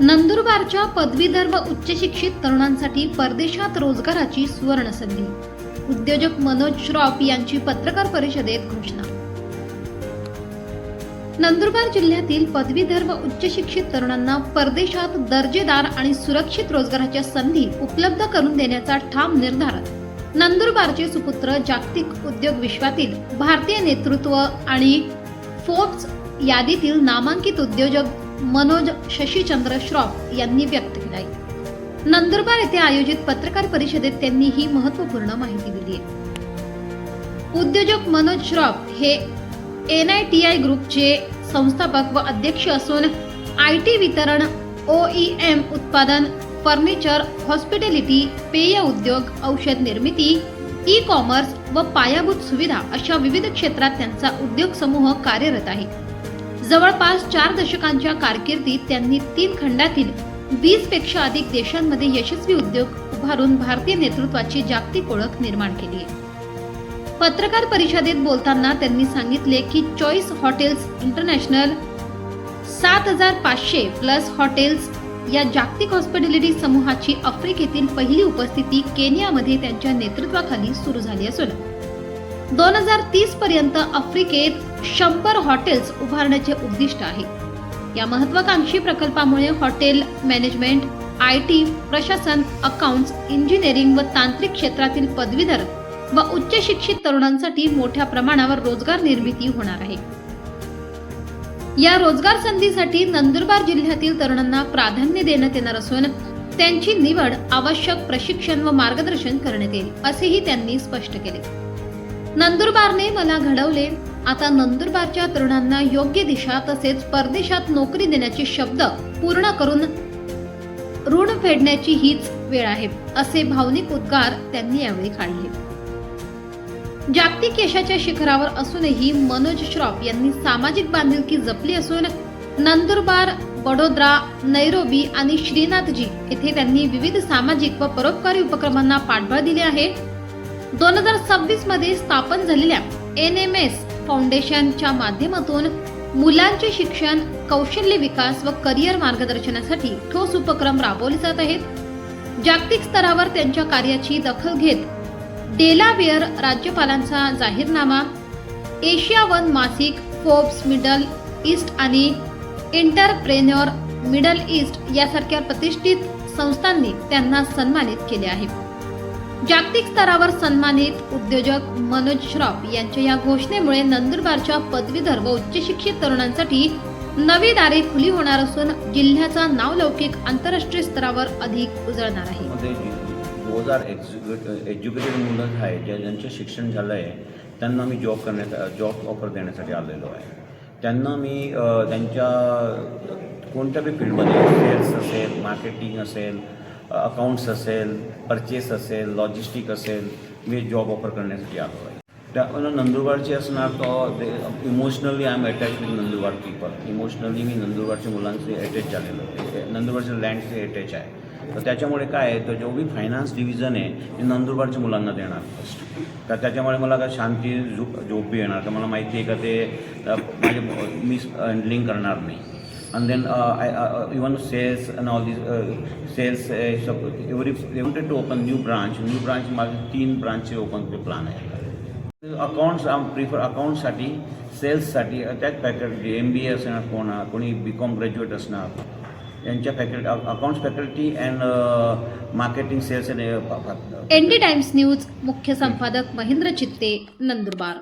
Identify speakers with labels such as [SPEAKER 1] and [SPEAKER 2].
[SPEAKER 1] नंदुरबारच्या पदवीधर व उच्च शिक्षित तरुणांसाठी परदेशात रोजगाराची सुवर्ण संधी उद्योजक मनोज श्रॉफ यांची पत्रकार परिषदेत घोषणा. नंदुरबार जिल्ह्यातील पदवीधर व उच्च शिक्षित तरुणांना परदेशात दर्जेदार आणि सुरक्षित रोजगाराच्या संधी उपलब्ध करून देण्याचा ठाम निर्धार. नंदुरबारचे सुपुत्र जागतिक उद्योग विश्वातील भारतीय नेतृत्व आणि फोर्ब्स यादीतील नामांकित उद्योजक मनोज शशीचंद्र श्रॉफ यांनी व्यक्त केला आहे नंदुरबार येथे आयोजित पत्रकार परिषदेत त्यांनी ही महत्त्वपूर्ण माहिती दिली आहे. उद्योजक मनोज श्रॉफ हे एन आय टी आय ग्रुपचे संस्थापक व अध्यक्ष असून आय टी वितरण ओ ई एम उत्पादन फर्निचर हॉस्पिटॅलिटी पेय उद्योग औषध निर्मिती ई कॉमर्स व पायाभूत सुविधा अशा विविध क्षेत्रात त्यांचा उद्योग समूह कार्यरत आहे. जवळपास चार दशकांच्या कारकिर्दीत त्यांनी तीन खंडातील वीसपेक्षा अधिक देशांमध्ये यशस्वी उद्योग उभारून भारतीय नेतृत्वाची जागतिक ओळख निर्माण केली. आहे पत्रकार परिषदेत बोलताना त्यांनी सांगितले की चॉईस हॉटेल्स इंटरनॅशनल सात हजार पाचशे प्लस हॉटेल्स या जागतिक हॉस्पिटॅलिटी समूहाची आफ्रिकेतील पहिली उपस्थिती केनियामध्ये त्यांच्या नेतृत्वाखाली सुरू झाली असून दोन हजार तीस पर्यंत आफ्रिकेत शंभर हॉटेल्स उभारण्याचे उद्दिष्ट आहे. या महत्वाकांक्षी प्रकल्पामुळे हॉटेल मॅनेजमेंट आय टी प्रशासन अकाउंट्स इंजिनिअरिंग व तांत्रिक क्षेत्रातील पदवीधर व उच्च शिक्षित तरुणांसाठी मोठ्या प्रमाणावर रोजगार निर्मिती होणार आहे. या रोजगार संधीसाठी नंदुरबार जिल्ह्यातील तरुणांना प्राधान्य देण्यात येणार असून त्यांची निवड आवश्यक प्रशिक्षण व मार्गदर्शन करण्यात येईल असेही त्यांनी स्पष्ट केले. नंदुरबारने मला घडवले. आता नंदुरबारच्या तरुणांना योग्य दिशा तसेच परदेशात नोकरी देण्याचे शब्द पूर्ण करून ऋण फेडण्याची हीच वेळ आहे असे भावनिक उद्गार त्यांनी यावेळी काढले. जागतिक यशाच्या शिखरावर असूनही मनोज श्रॉफ यांनी सामाजिक बांधिलकी जपली असून नंदुरबार बडोदरा नैरोबी आणि श्रीनाथजी येथे त्यांनी विविध सामाजिक व परोपकारी उपक्रमांना पाठबळ दिले आहे. दोन हजार सव्वीसमध्ये स्थापन झालेल्या एन एम एस फाउंडेशनच्या माध्यमातून मुलांचे शिक्षण कौशल्य विकास व करिअर मार्गदर्शनासाठी ठोस उपक्रम राबवले जात आहेत. जागतिक स्तरावर त्यांच्या कार्याची दखल घेत डेलावेअर राज्यपालांचा जाहीरनामा एशिया वन मासिक फोर्ब्स मिडल ईस्ट आणि इंटरप्रेन्योर मिडल ईस्ट यासारख्या प्रतिष्ठित संस्थांनी त्यांना सन्मानित केले आहे. जागतिक स्तरावर सन्मानित उद्योजक मनोज श्रॉफ यांच्या या घोषणेमुळे नंदुरबारच्या पदवीधर व उच्च शिक्षित तरुणांसाठी नवी दारे खुली होणार असून जिल्ह्याचा नावलौकिक आंतरराष्ट्रीय स्तरावर अधिक उजळणार आहे.
[SPEAKER 2] दोन हजार एक्झिक्युट एज्युकेटेड मुलं आहे ज्या ज्यांचं शिक्षण झालं आहे त्यांना मी जॉब करण्याचा जॉब ऑफर देण्यासाठी आलेलो आहे. त्यांना मी त्यांच्या कोणत्या बी फील्डमध्ये सेल्स असेल मार्केटिंग असेल अकाउंट्स असेल परचेस असेल लॉजिस्टिक असेल मी जॉब ऑफर करण्यासाठी आलो आहे. त्या नंदुरबारचे असणार तो emotionally I am attach with Nandurbar people emotionally मी नंदुरबारच्या मुलांचे अटॅच झालेलो आहे. नंदुरबारच्या लँडचे अटॅच आहे. तर त्याच्यामुळे काय आहे तर जो बी फायनान्स डिव्हिजन आहे ते नंदुरबारच्या मुलांना देणार फर्स्ट तर त्याच्यामुळे मला काय शांती झोप झोप बी येणार. तर मला माहिती आहे का ते माझे मिस हँडलिंग करणार नाही. And then uh, I, uh, uh even sales and all these uh, sales uh, so every they wanted to open new branch. New branch माझे तीन ब्रांचचे ओपन ते plan. आहे अकाउंट्स प्रिफर अकाउंटसाठी सेल्ससाठी त्याच फॅकल्टी एम बी ए असणार कोण कोणी बी कॉम ग्रॅज्युएट असणार यांच्या faculty accounts faculty and marketing sales
[SPEAKER 1] N D Times News मुख्य संपादक महेंद्र चित्ते नंदुरबार